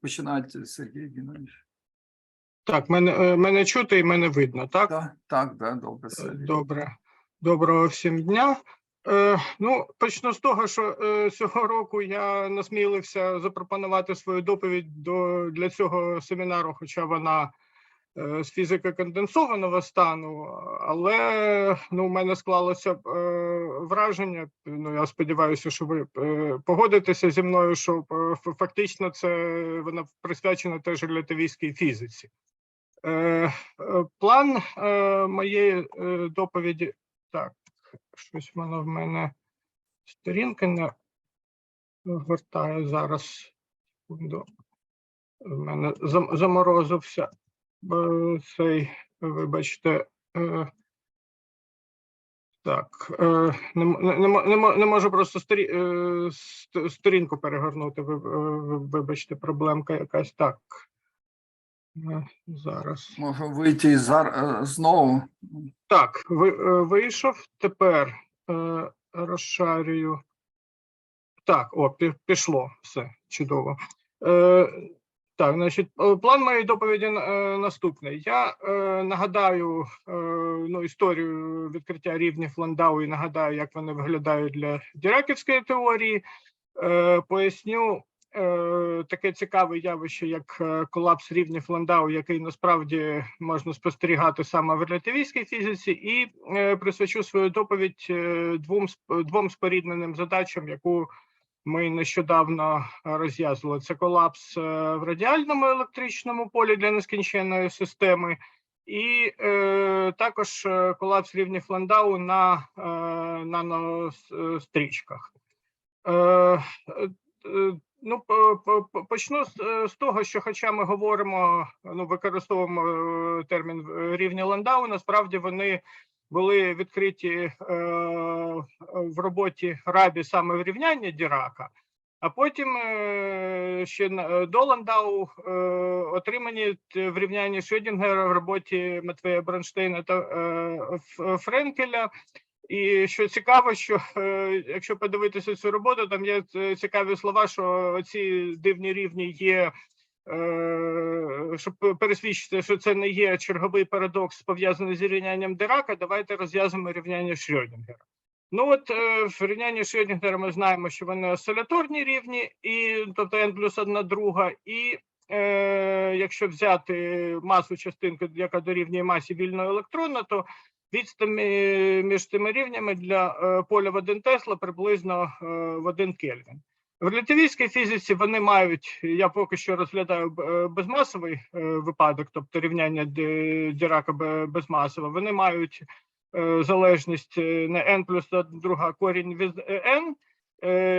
починайте, Сергій Геннадійович. Так, мене, е, мене чути і мене видно, так? Так, так, да, добре, Е, Сергій. Добре. Доброго всім дня. Е, ну, почну з того, що е, цього року я насмілився запропонувати свою доповідь до, для цього семінару, хоча вона е, з фізики конденсованого стану, але ну, у мене склалося е, враження. Ну, я сподіваюся, що ви е, погодитеся зі мною, що е, фактично це вона присвячена теж релятивістській фізиці. Е, План моєї доповіді. Так, щось воно в мене сторінки не гортає зараз. Секунду. В мене заморозився цей, вибачте. Так, е, не, не, не, не, можу просто сторі, е, сторінку перегорнути. е, Вибачте, проблемка якась. Так. Зараз. Можу вийти і зар... е, знову. Так, ви, вийшов. Тепер розшарюю. Так, о, пішло. Все чудово. Так, значить, е, план моєї доповіді е, наступний. Я е, нагадаю е, ну, історію відкриття рівнів Ландау і нагадаю, як вони виглядають для діраківської теорії. Е, поясню е, таке цікаве явище, як е, колапс рівнів Ландау, який насправді можна спостерігати саме в релятивістській фізиці, і е, присвячу свою доповідь е, двом двом спорідненим задачам, яку ми нещодавно розв'язували. Це колапс е, в радіальному електричному полі для нескінченної системи. І е, також е, колапс рівнів Ландау на е, нанострічках. Е, е, е, ну, по- по- по- почну з, е, того, що, хоча ми говоримо, ну, використовуємо е, термін е, рівні Ландау, насправді вони були відкриті е, в роботі Рабі саме в рівнянні Дірака, а потім е, ще е, до Ландау отримані т- в рівнянні Шведінгера в роботі Матвея Бронштейна та Френкеля. І що цікаво, що якщо подивитися цю роботу, там є цікаві слова, що ці дивні рівні є, щоб пересвідчити, що це не є черговий парадокс пов'язаний з рівнянням Дирака. Давайте розв'язуємо рівняння Шрёдінгера. Ну от е, в рівнянні Шрёдінгера ми знаємо, що вони осциляторні рівні, і тобто n плюс 1 друга, і е, якщо взяти масу частинки, яка дорівнює масі вільного електрона, то відстань між цими рівнями для е, поля в 1 Тесла приблизно е, в 1 Кельвін. В релятивістській фізиці вони мають, я поки що розглядаю е, безмасовий е, випадок, тобто рівняння Дірака бе- безмасове, вони мають е, залежність не n плюс друга корінь від n,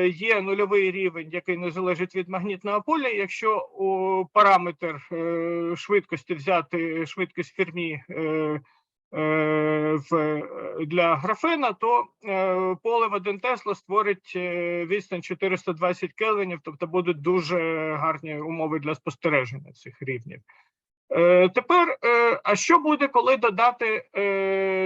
є нульовий рівень, який не залежить від магнітного поля. Якщо у параметр швидкості взяти швидкість Фермі е, е, в, е, для графена, то е, поле в 1 Тесла створить відстань 420 кельвінів, тобто будуть дуже гарні умови для спостереження цих рівнів. Тепер, а що буде, коли додати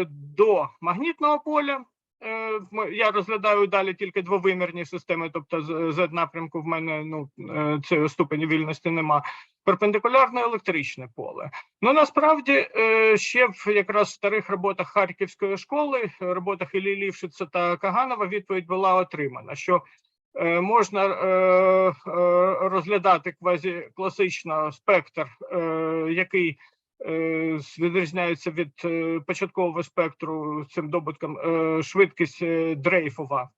до магнітного поля? Е, я розглядаю далі тільки двовимірні системи, тобто з Z-напрямку в мене ну, е, цієї ступені вільності нема. Перпендикулярне електричне поле. Ну насправді е, ще в якраз старих роботах Харківської школи, роботах Іллі Лівшица та Каганова відповідь була отримана, що можна розглядати квазі класично спектр, який е, відрізняється від е, початкового спектру цим добутком е, швидкість дрейфова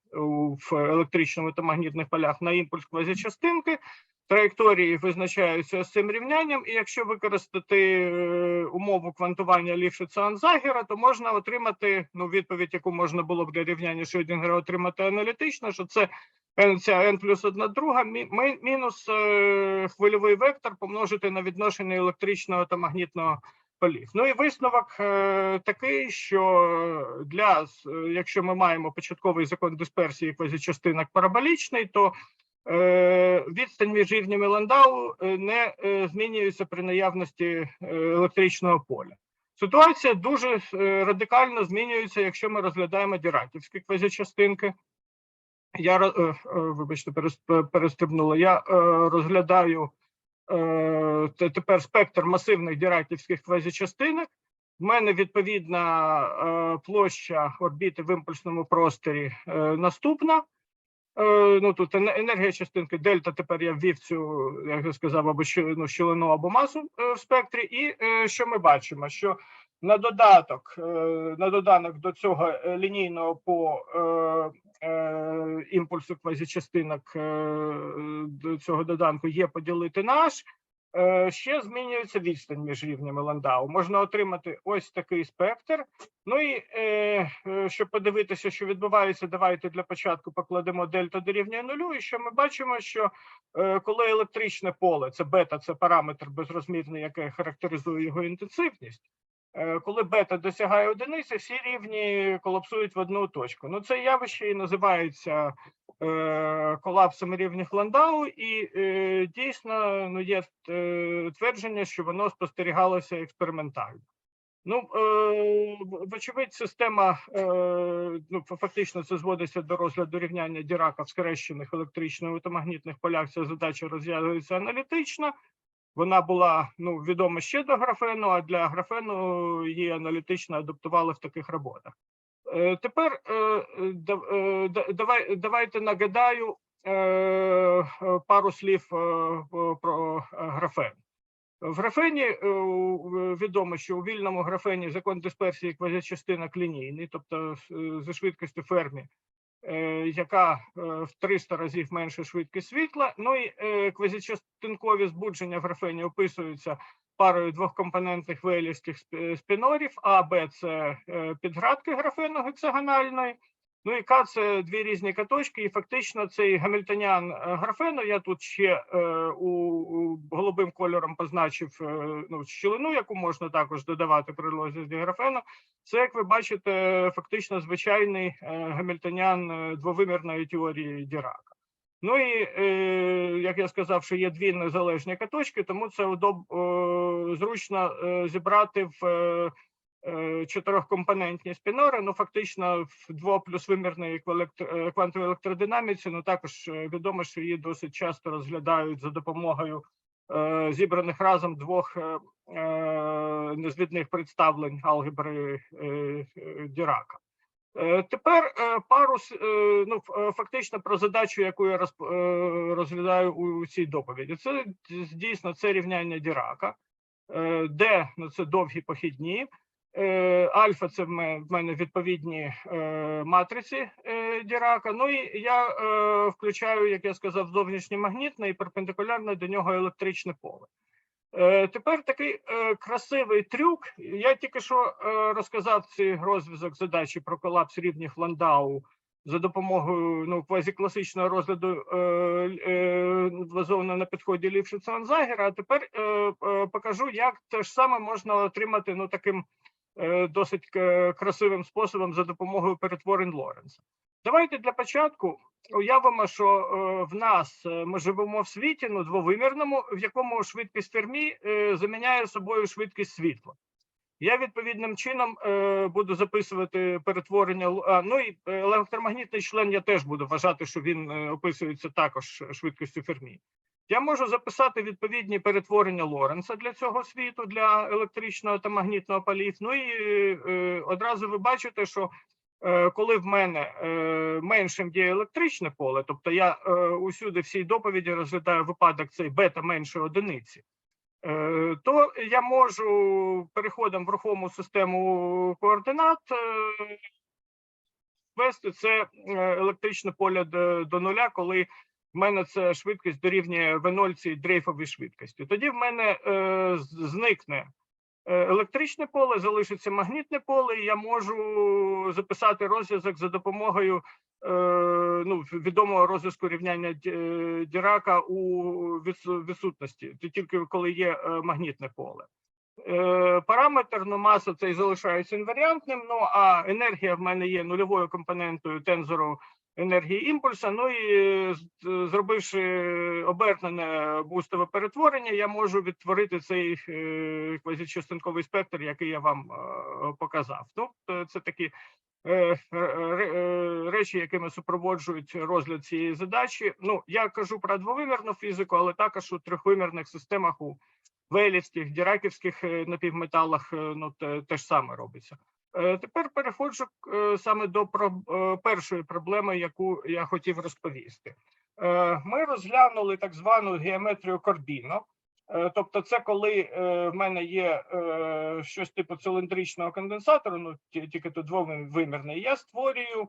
в електричному та магнітних полях на імпульс квазічастинки. Траєкторії визначаються з цим рівнянням, і якщо використати е, умову квантування лівшица анзагера то можна отримати ну, відповідь, яку можна було б для рівняння Шрёдінгера отримати аналітично, що це ця n плюс 1 друга мі- мінус е, хвильовий вектор помножити на відношення електричного та магнітного полів. Ну і висновок е, такий, що для якщо ми маємо початковий закон дисперсії квазічастинок параболічний, то відстань між рівнями Ландау е, не е, змінюється при наявності е, електричного поля. Ситуація дуже е, радикально змінюється, якщо ми розглядаємо діраківські квазічастинки. Я е, е, вибачте, перестрибнула. Я е, розглядаю е, тепер спектр масивних діраківських квазічастинок. В мене відповідна е, площа орбіти в імпульсному просторі е, наступна. Е, ну тут енергія частинки дельта. Тепер я ввів цю, як я сказав, або ну, щілину, або масу е, в спектрі. І е, що ми бачимо? Що на додаток, на доданок до цього лінійного по імпульсу квазічастинок до цього доданку є поділити наш. Е, Ще змінюється відстань між рівнями Ландау. Можна отримати ось такий спектр. Ну і е, е, щоб подивитися, що відбувається, давайте для початку покладемо дельта дорівнює нулю. І що ми бачимо, що коли електричне поле, це бета, це параметр безрозмірний, який характеризує його інтенсивність. Е, Коли бета досягає одиниці, всі рівні колапсують в одну точку. Ну, це явище і називається е, колапсом рівнів Ландау, і е, дійсно ну, є е, твердження, що воно спостерігалося експериментально. Ну, е, вочевидь, система е, ну, фактично це зводиться до розгляду рівняння Дірака в скрещених електрично та магнітних полях. Ця задача розв'язується аналітично. Вона була ну, відома ще до графену, а для графену її аналітично адаптували в таких роботах. Е, Тепер е, е, да- давай, давайте нагадаю пару слів про графен. В графені відомо, що у вільному графені закон дисперсії квазічастинок лінійний, тобто зі швидкістю Фермі, яка е, в 300 разів менше швидкість світла. Ну і е, квазічастинкові збудження в графені описуються парою двохкомпонентних вейлівських сп- спінорів. А, Б це е, підградки графену гексагональної. Ну і К це дві різні каточки, і фактично цей гамільтоніан е, графену. Я тут ще е, у, у голубим кольором позначив е, ну, щілину, яку можна також додавати при розгляді графену. Це, як ви бачите, фактично звичайний е, гамільтоніан е, двовимірної теорії Дірака. Ну і е, як я сказав, що є дві незалежні каточки, тому це удоб, е, зручно е, зібрати в е, чотирьохкомпонентні спінори. Ну фактично в в електр- е, квантовій електродинаміці. Ну також е, відомо, що її досить часто розглядають за допомогою е, зібраних разом двох е, е, незвідних представлень алгебри е, е, Дірака. Е, Тепер е, пару е, ну е, фактично про задачу, яку я е, розглядаю у цій доповіді. Це дійсно це рівняння Дірака, Е, де ну це довгі похідні. Е, Альфа це в мене відповідні е, матриці е, Дірака. Ну і я включаю, як я сказав, зовнішнє магнітне і перпендикулярне до нього електричне поле. Тепер такий красивий трюк. Я тільки що розказав цей розв'язок задачі про колапс рівнів Ландау за допомогою ну, квазікласичного розгляду базовано на підході Лівшица-Анзагера. А тепер покажу, як те ж саме можна отримати ну, таким досить е, красивим способом за допомогою перетворень Лоренца. Давайте для початку уявимо, що е, в нас е, ми живемо в світі, ну двовимірному, в якому швидкість Фермі е, заміняє собою швидкість світла. Я відповідним чином е, буду записувати перетворення. А, ну і е, електромагнітний член я теж буду вважати, що він е, описується також швидкістю Фермі. Я можу записати відповідні перетворення Лоренца для цього світу, для електричного та магнітного полів. Ну і е, одразу ви бачите, що е, коли в мене е, меншим є електричне поле, тобто я е, усюди в цій доповіді розглядаю випадок цей бета менше одиниці, е, то я можу переходом в рухому систему координат е, вести це е, електричне поле до, до нуля, коли в мене це швидкість дорівнює V0 дрейфовій швидкості. Тоді в мене е, зникне е, електричне поле, залишиться магнітне поле, і я можу записати розв'язок за допомогою е, ну, відомого розв'язку рівняння е, Дірака у відсутності, тільки коли є е, магнітне поле. Параметр ну, маса цей залишається інваріантним. Ну а енергія в мене є нульовою компонентою тензору енергії імпульса. Ну і е, зробивши обернене бустове перетворення, я можу відтворити цей е, квазічастинковий спектр, який я вам е, показав. Е, це такі е, ре- е, речі, якими супроводжують розгляд цієї задачі. Ну, я кажу про двовимірну фізику, але також у трьохвимірних системах у велівських, діраківських е, напівметалах е, ну, те ж саме робиться. Е, Тепер переходжу е, саме до е, першої проблеми, яку я хотів розповісти. Ми розглянули так звану геометрію Корбіно. Е, Тобто, це коли в мене є щось типу циліндричного конденсатору, ну тільки тут двовимірний, я створюю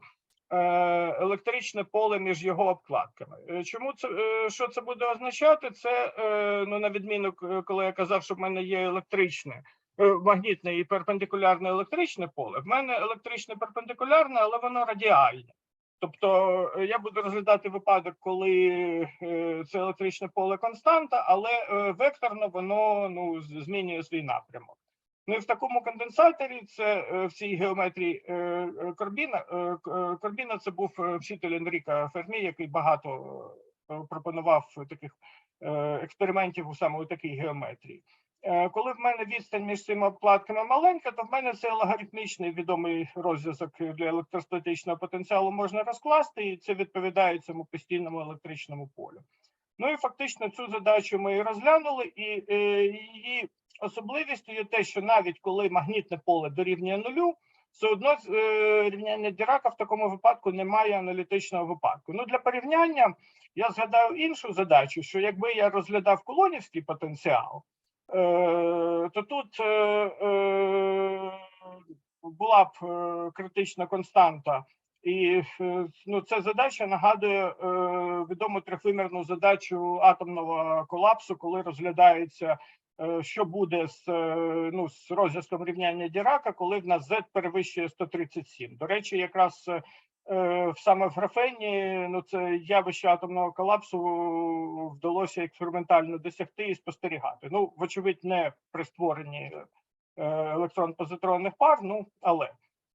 електричне поле між його обкладками. Чому це що це буде означати? Це ну на відміну, коли я казав, що в мене є електричне. Е, Магнітне і перпендикулярне електричне поле. В мене електричне перпендикулярне, але воно радіальне. Тобто е, я буду розглядати випадок, коли е, це електричне поле константа, але векторно воно ну змінює свій напрямок. Ну і в такому конденсаторі це в цій геометрії Корбіна. Корбіна це був вчитель Енріка Фермі, який багато пропонував таких експериментів у саме у такій геометрії. Е, Коли в мене відстань між цими обкладками маленька, то в мене цей логарифмічний відомий розв'язок для електростатичного потенціалу можна розкласти, і це відповідає цьому постійному електричному полю. Ну і фактично цю задачу ми розглянули, і е, її особливістю є те, що навіть коли магнітне поле дорівнює нулю, все одно е, рівняння Дірака в такому випадку немає аналітичного випадку. Ну для порівняння я згадаю іншу задачу: що якби я розглядав колонівський потенціал, то тут е, е, була б е, критична константа. І е, ну, ця задача нагадує е, відому трьохвимірну задачу атомного колапсу, коли розглядається, е, що буде з, е, ну, з розв'язком рівняння Дірака, коли в нас Z перевищує 137. До речі, якраз е, е, саме в графені ну, це явище атомного колапсу вдалося експериментально досягти і спостерігати. Ну, вочевидь, не при створенні е, електрон-позитронних пар, ну але.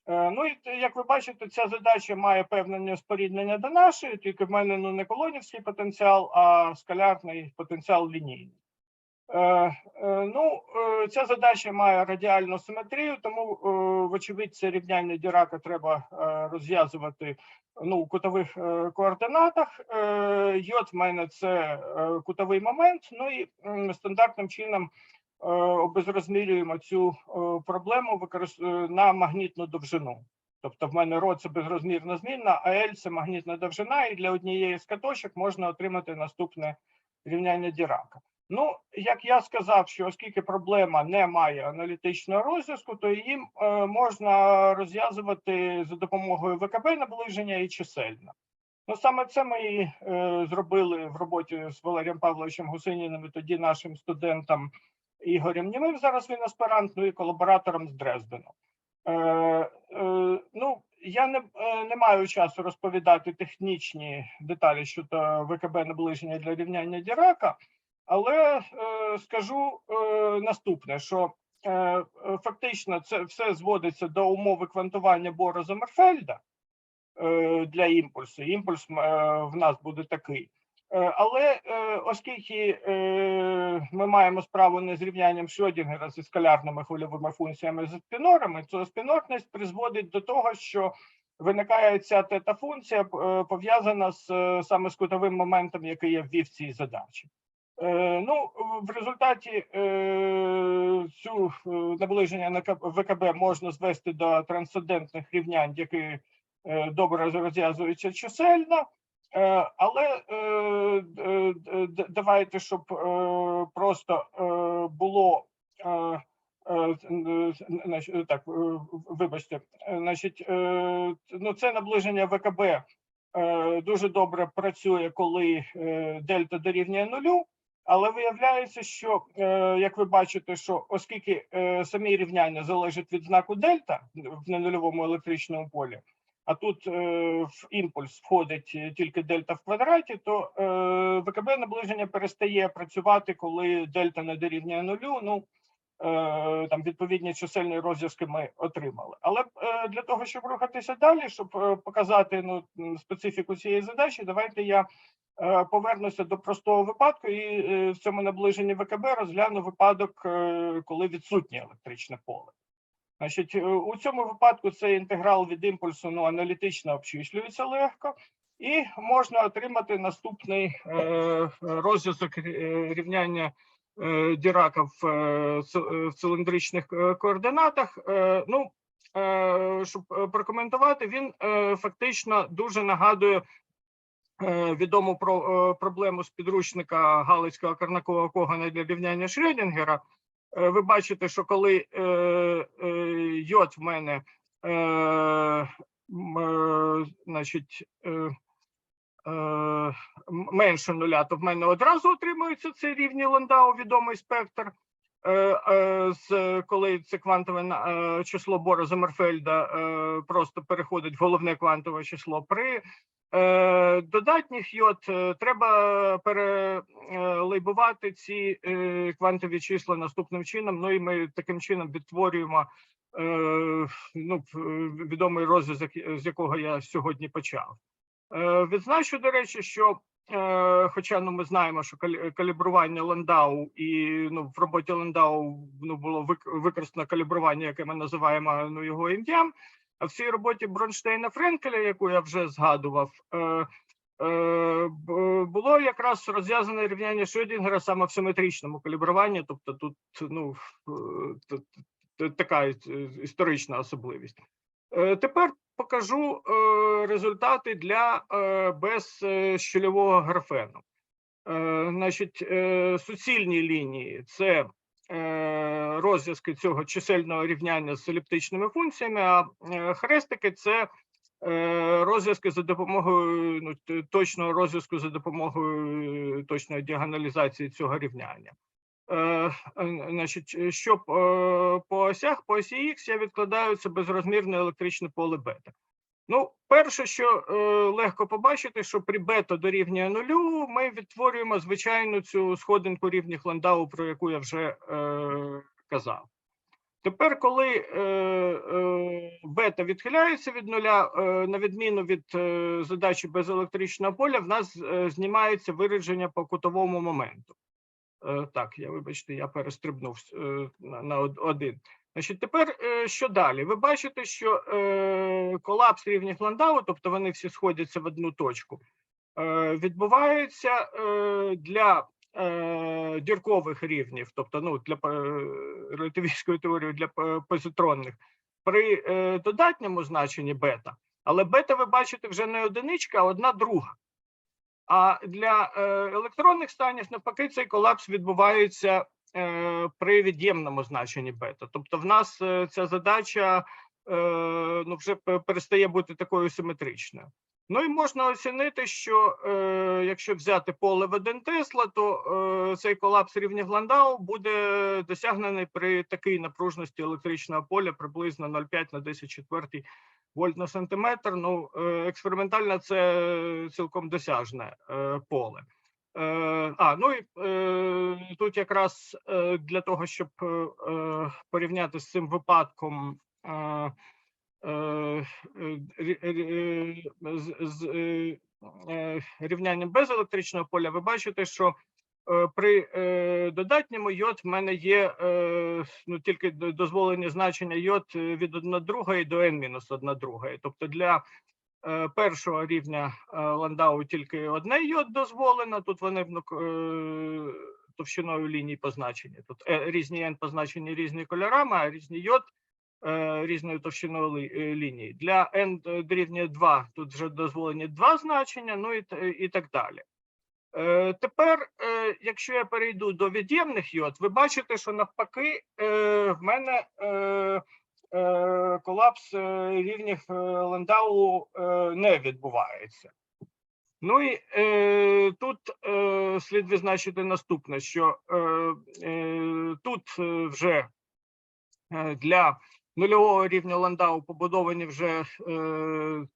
Е, Ну і як ви бачите, ця задача має певне споріднення до нашої, тільки в мене ну, не колонівський потенціал, а скалярний потенціал лінійний. Е, е, Ну, е, ця задача має радіальну симетрію, тому, вочевидь, це рівняння Дірака треба розв'язувати ну, у кутових координатах. Йод в мене це кутовий момент. Ну і стандартним чином обезрозмірюємо цю проблему на магнітну довжину. Тобто в мене ро це безрозмірна змінна, а L це магнітна довжина, і для однієї з каточок можна отримати наступне рівняння Дірака. Ну, як я сказав, що оскільки проблема не має аналітичного розв'язку, то її е, можна розв'язувати за допомогою ВКБ наближення і чисельно. Ну саме це ми і е, зробили в роботі з Валерієм Павловичем Гусиніним і тоді нашим студентом Ігорем Німим. Зараз він аспірант, ну і колаборатором з Дрездену. Е, е, ну, я не, е, не маю часу розповідати технічні деталі щодо ВКБ наближення для рівняння Дірака, але е, скажу е, наступне: що е, фактично це все зводиться до умови квантування Бора Зомерфельда для імпульсу. Імпульс в нас буде такий. Але оскільки ми маємо справу не з рівнянням Шрёдінгера зі скалярними хвильовими функціями з спінорами, то спінорність призводить до того, що виникає ця тета-функція, е, пов'язана з саме з кутовим моментом, який я ввів в цій задачі. Е, Ну, в результаті е, цю е, наближення на ВКБ можна звести до трансцендентних рівнянь, які добре розв'язуються чисельно. Але давайте, щоб просто було так, вибачте, значить, ну це наближення ВКБ дуже добре працює, коли дельта дорівнює нулю. Але виявляється, що е, як ви бачите, що оскільки е, самі рівняння залежать від знаку дельта в ненульовому електричному полі, а тут е, в імпульс входить тільки дельта в квадраті, то ВКБ наближення перестає працювати, коли дельта не дорівнює нулю. Ну там відповідні чисельні розв'язки ми отримали. Але для того, щоб рухатися далі, щоб показати ну, специфіку цієї задачі, давайте я повернуся до простого випадку і е, в цьому наближенні ВКБ розгляну випадок, е, коли відсутнє електричне поле. Значить, е, у цьому випадку цей інтеграл від імпульсу ну, аналітично обчислюється легко, і можна отримати наступний е, розв'язок рівняння е, Дірака в, е, е, циліндричних е, координатах. Е, ну, е, щоб е, прокоментувати, він е, фактично дуже нагадує е, відому про е, проблему з підручника Галицького Карнакового Когана для рівняння Шрёдінгера. Е, Ви бачите, що коли е, е, йод в мене е, е, значить, е, е, менше нуля, то в мене одразу отримується цей рівні Ландау відомий спектр. Е, е, з коли це квантове е, число Бора Замерфельда е, просто переходить в головне квантове число. При е, додатніх йод е, треба перелейбувати ці е, квантові числа наступним чином. Ну і ми таким чином відтворюємо е, ну, відомий розв'язок, е, з якого я сьогодні почав. Е, Відзначу, до речі, що е, хоча ну, ми знаємо, що калі- калібрування Ландау і ну, в роботі Ландау ну, було вик- використано калібрування, яке ми називаємо ну, його ім'ям. А в цій роботі Бронштейна Френкеля, яку я вже згадував, е, е, було якраз розв'язане рівняння Шрёдінгера саме в симетричному калібруванні, тобто тут ну, е, така історична особливість. Тепер покажу результати для безщільового графену. Значить, суцільні лінії це розв'язки цього чисельного рівняння з еліптичними функціями, а е, хрестики це е, розв'язки за допомогою ну, точного розв'язку за допомогою е, точної діагоналізації цього рівняння. Е, е, Значить, е, щоб е, по осях, по осі Х я відкладаю це безрозмірне електричне поле бета. Ну, перше, що е, легко побачити, що при бета дорівнює нулю, ми відтворюємо звичайну цю сходинку рівних Ландау, про яку я вже е, казав. Тепер, коли е, е, бета відхиляється від нуля, е, на відміну від е, задачі без електричного поля, в нас е, знімається вираження по кутовому моменту. Е, Так, я вибачте, я перестрибнув е, на, на од- один. Значить, тепер е, що далі? Ви бачите, що е, колапс рівнів Ландау, тобто вони всі сходяться в одну точку, е, відбувається е, для е, діркових рівнів, тобто ну, для е, релятивістської теорії для е, позитронних, при е, додатньому значенні бета. Але бета ви бачите вже не одиничка, а одна друга. А для електронних станів навпаки цей колапс відбувається при від'ємному значенні бета. Тобто, в нас е, ця задача е, ну, вже перестає бути такою симетричною. Ну і можна оцінити, що е, якщо взяти поле в 1 Тесла, то е, цей колапс рівня Ландау буде досягнений при такій напружності електричного поля приблизно 0,5 на 10 четвертій вольт на сантиметр. Ну, е, експериментально це цілком досяжне е, поле. Е, А, ну і е, тут якраз е, для того, щоб порівняти з цим випадком з, рівнянням без електричного поля, ви бачите, що при додатньому йод в мене є ну, тільки дозволені значення йод від 1 другої до n-1 другої. Тобто для першого рівня е, Ландау тільки одне йод дозволено. Тут вони ну, е, товщиною ліній позначені. Тут е, різні n позначені різні кольорами, а різні йод е, різною товщиною лі- е, ліній. Для n дорівнює 2 тут вже дозволені два значення, ну і, і так далі. Е, Тепер, е, якщо я перейду до від'ємних йод, ви бачите, що навпаки е, в мене е, е, колапс е, рівнів е, Ландау е, не відбувається. Ну і е, тут е, слід відзначити наступне, що е, е, тут е, вже е, для нульового рівня Ландау побудовані вже е,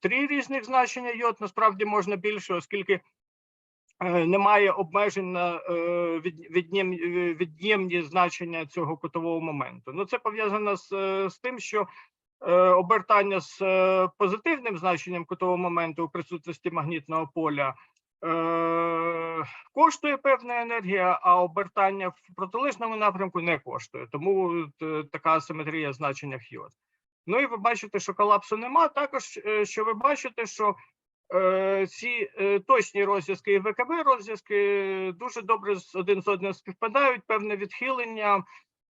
три різних значення йод. Насправді можна більше, оскільки е, немає обмежень на е, від- е, від'ємні значення цього кутового моменту. Ну це пов'язано з, е, з тим, що е, обертання з е, позитивним значенням кутового моменту у присутності магнітного поля е, коштує певна енергія, а обертання в протилежному напрямку не коштує. Тому е, така асиметрія в значеннях. Ну і ви бачите, що колапсу нема. Також е, що ви бачите, що е, ці е, точні розв'язки і ВКБ розв'язки дуже добре з один з одним співпадають. Певне відхилення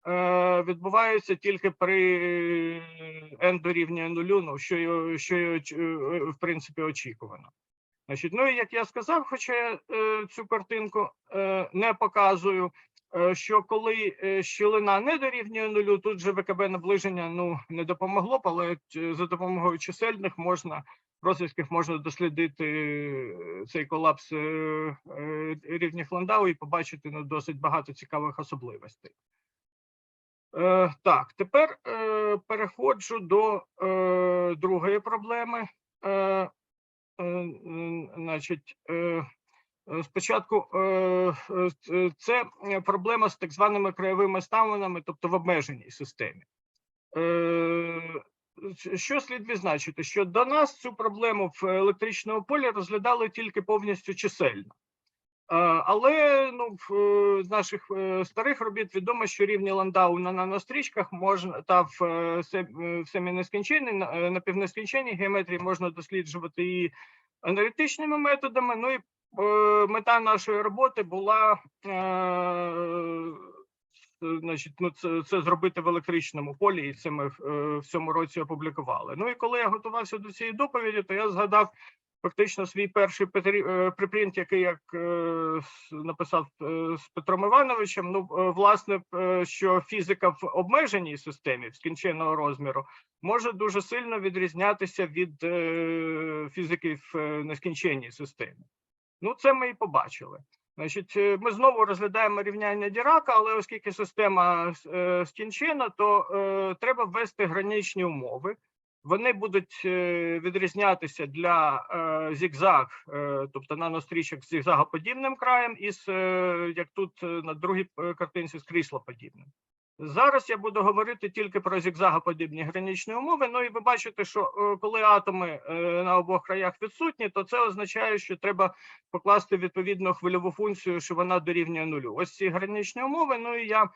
е, відбувається тільки при n дорівнює нулю, ну що, що е, в принципі очікувано. Значить, ну і як я сказав, хоча я е, цю картинку е, не показую, е, що коли е, щілина не дорівнює нулю, тут же ВКБ наближення ну не допомогло, але е, за допомогою чисельних можна розв'язків можна дослідити е, цей колапс е, е, рівнів Ландау і побачити ну, досить багато цікавих особливостей. Е, так, тепер е, переходжу до е, другої проблеми. Е, е, значить, е, спочатку е, це проблема з так званими краєвими ставленнями, тобто в обмеженій системі. Е, Що слід відзначити? Що до нас цю проблему в електричному полі розглядали тільки повністю чисельно. Е, Але ну, в е, наших е, старих робіт відомо, що рівні ландау на нанострічках можна та в е, се- е, в семінескінченній, на- е, напівнескінченній геометрії можна досліджувати і аналітичними методами. Ну і е, мета нашої роботи була е, значить, ну, це, це зробити в електричному полі, і це ми е, в цьому році опублікували. Ну і коли я готувався до цієї доповіді, то я згадав фактично свій перший е, припринт, який як е, написав з Петром Івановичем. Ну, власне, що фізика в обмеженій системі скінченого розміру може дуже сильно відрізнятися від фізики в нескінченній системі. Ну, це ми і побачили. Значить, е, ми знову розглядаємо рівняння Дірака, але оскільки система е, скінчена, то е, треба ввести граничні умови. Вони будуть е, відрізнятися для е, зігзаг, е, тобто нанострічок з зігзагоподібним краєм, і з, е, як тут е, на другій е, картинці з кріслоподібним. Зараз я буду говорити тільки про зігзагоподібні граничні умови. Ну і ви бачите, що е, коли атоми е, на обох краях відсутні, то це означає, що треба покласти відповідну хвильову функцію, що вона дорівнює нулю. Ось ці граничні умови. Ну і я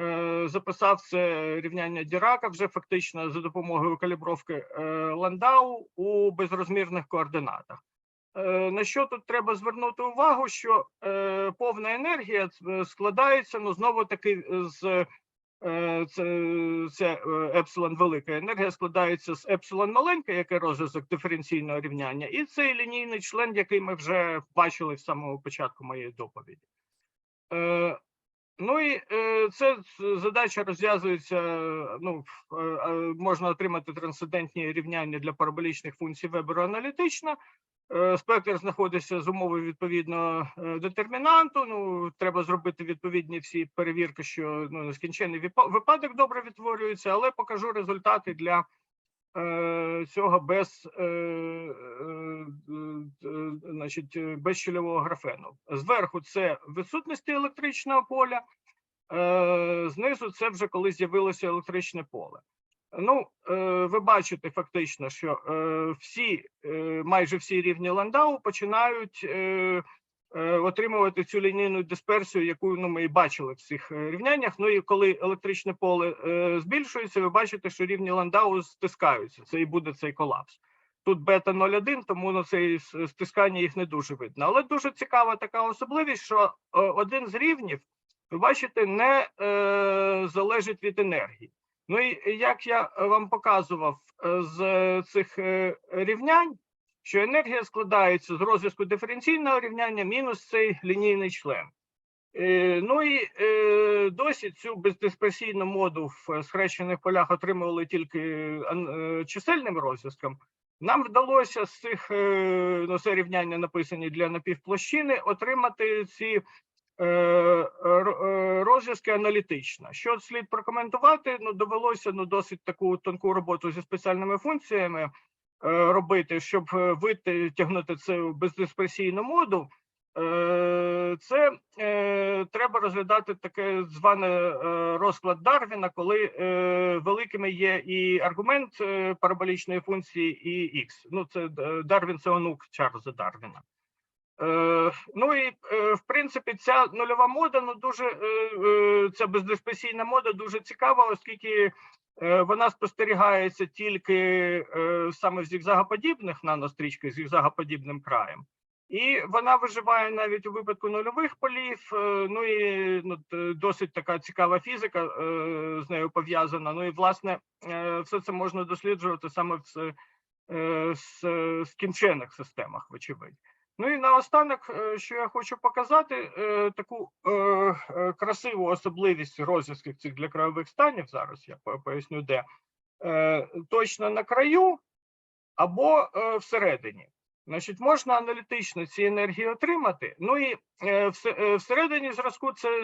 е, записав це рівняння Дірака вже фактично за допомогою калібровки Ландау у безрозмірних координатах. На що тут треба звернути увагу, що повна енергія складається ну знову таки з е, це, це е, епсилон велика енергія складається з епсилон маленька, яке розв'язок диференційного рівняння, і цей лінійний член, який ми вже бачили в самого початку моєї доповіді. Е, Ну і е, це задача розв'язується. е, Ну е, е, можна отримати трансцендентні рівняння для параболічних функцій Вебера аналітично. Е, Спектр знаходиться з умови відповідного е, детермінанту. Ну треба зробити відповідні всі перевірки, що ну нескінченний випа- випадок добре відтворюється, але покажу результати для е, цього без, е, е, значить, графену. Зверху це відсутності електричного поля, знизу це вже коли з'явилося електричне поле. Ну, е, ви бачите фактично, що е, всі, е, майже всі рівні Ландау починають отримувати цю лінійну дисперсію, яку ну, ми і бачили в цих рівняннях. Ну і коли електричне поле збільшується, ви бачите, що рівні Ландау стискаються. Це і буде цей колапс. Тут бета 0,1, тому на цей стискання їх не дуже видно. Але дуже цікава така особливість, що один з рівнів, ви бачите, не залежить від енергії. Ну і як я е, вам показував е, з цих е, рівнянь, що енергія складається з розв'язку диференційного рівняння мінус цей лінійний член. Ну і досі цю бездисперсійну моду в схрещених полях отримували тільки чисельним розв'язком. Нам вдалося з цих ну, це рівняння написані для напівплощини, отримати ці розв'язки аналітично. Що слід прокоментувати? Ну, довелося ну, досить таку тонку роботу зі спеціальними функціями е, робити, щоб е, витягнути цю бездисперсійну моду. Е, Це е, треба розглядати таке зване е, розклад Дарвіна, коли е, великими є і аргумент е, параболічної функції, і х. Ну, це е, Дарвін це онук Чарльза Дарвіна. Е, ну і е, в принципі, ця нульова мода, ну дуже е, ця бездисперсійна мода дуже цікава, оскільки вона спостерігається тільки саме в зігзагоподібних нанострічках з зігзагоподібним краєм. І вона виживає навіть у випадку нульових полів. Ну і ну, досить така цікава фізика з нею пов'язана. Ну і власне все це можна досліджувати саме в е, с- скінчених системах, вочевидь. Ну і наостанок, е, що я хочу показати, е, таку е, красиву особливість розв'язків цих для крайових станів. Зараз я поясню, де точно на краю або всередині. Значить, можна аналітично ці енергії отримати. Ну і все- всередині зразку це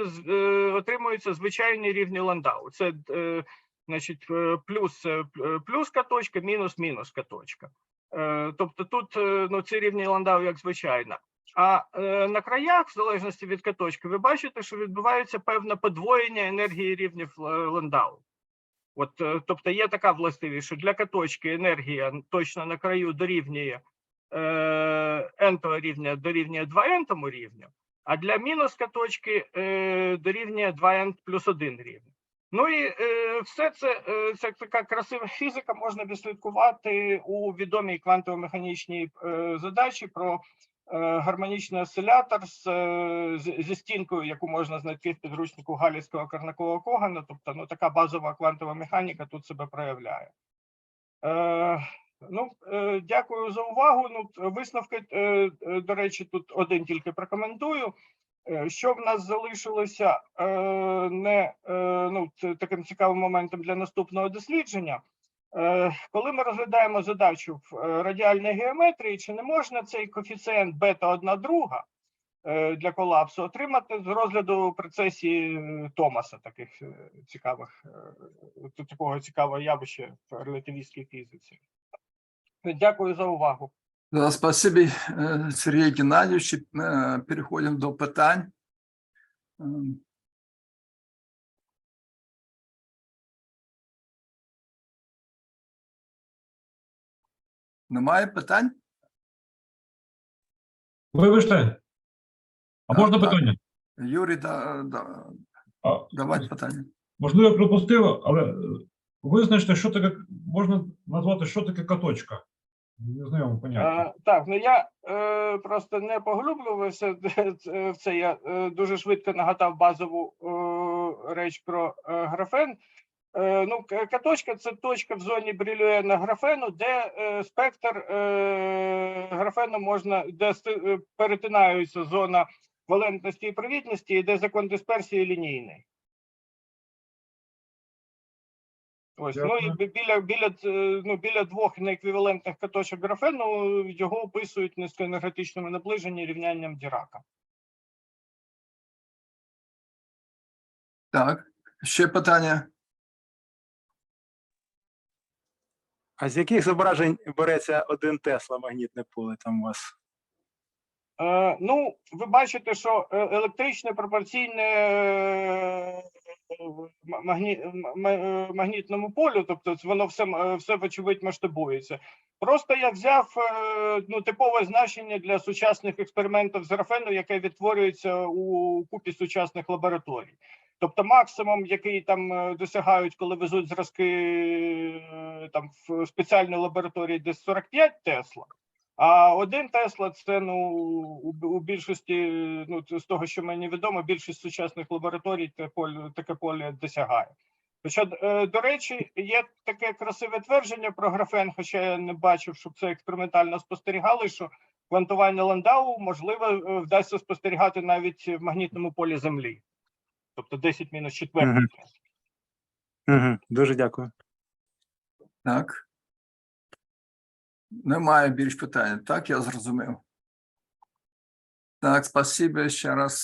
отримуються звичайні рівні ландау. Це значить плюс е, п- е, плюска точка, мінус мінуска точка. Е, Тобто тут е, ну, ці рівні ландау як звичайно. А е, на краях, в залежності від каточки, ви бачите, що відбувається певне подвоєння енергії рівнів е, ландау. От, е, тобто є така властивість, що для каточки енергія точно на краю дорівнює е, n рівня дорівнює 2n рівню, а для мінус каточки е, дорівнює 2n плюс 1 рівень. Ну і е, все це, е, така красива фізика можна відслідкувати у відомій квантово-механічній е, задачі про е, гармонічний осцилятор з, е, зі стінкою, яку можна знайти в підручнику Галівського Карнакового Когана. Тобто, ну така базова квантова механіка тут себе проявляє. Е, ну, е, дякую за увагу. Ну, висновки, е, е, до речі, тут один тільки прокоментую. Е, Що в нас залишилося е, не е, ну, таким цікавим моментом для наступного дослідження. Коли ми розглядаємо задачу в радіальній геометрії, чи не можна цей коефіцієнт бета 1 друга для колапсу отримати з розгляду процесії Томаса, таких цікавих, такого цікавого явища в релятивістській фізиці. Дякую за увагу. Да, спасибо, э, Сергей Геннадьевич. Э, Переходим до питань. Ем, Немає питань? Вибачте. А Так, можна так. питання? Юрій, да, да, А, давайте питання. Можливо, я пропустив, але е, визначте, що таке, можна назвати, що таке каточка. Не знайомо поняття. Е, так, ну я е, просто не поглублювався в це. Я е, дуже швидко нагадав базову е, реч про е, графен. Е, ну, каточка це точка в зоні брілюена графену, де е, спектр е, графену можна, де е, перетинаються зона валентності і провідності, і де закон дисперсії лінійний. Ось, ну і біля, біля, ну, біля двох нееквівалентних каточок графену його описують в низькоенергетичному наближенні рівнянням Дірака. Так, ще питання. А з яких зображень береться один Тесла магнітне поле там у вас? Е, ну, ви бачите, що е, електричне пропорційне е, магні, е, магнітному полю, тобто воно все, е, все вочевидь масштабується. Просто я взяв е, ну, типове значення для сучасних експериментів з графену, яке відтворюється у купі сучасних лабораторій. Тобто максимум, який там досягають, коли везуть зразки там в спеціальну лабораторію, десь 45 Тесла. А один Тесла це ну у, більшості, ну з того, що мені відомо, більшість сучасних лабораторій те поле, таке поле досягає. Хоча, е, до речі, є таке красиве твердження про графен, хоча я не бачив, щоб це експериментально спостерігали, що квантування Ландау можливо е, вдасться спостерігати навіть в магнітному полі Землі, тобто 10 мінус 4. Мгм. Угу, дуже дякую. Так. Немає більш питань. Так, я зрозумів. Так, спасибі ще раз.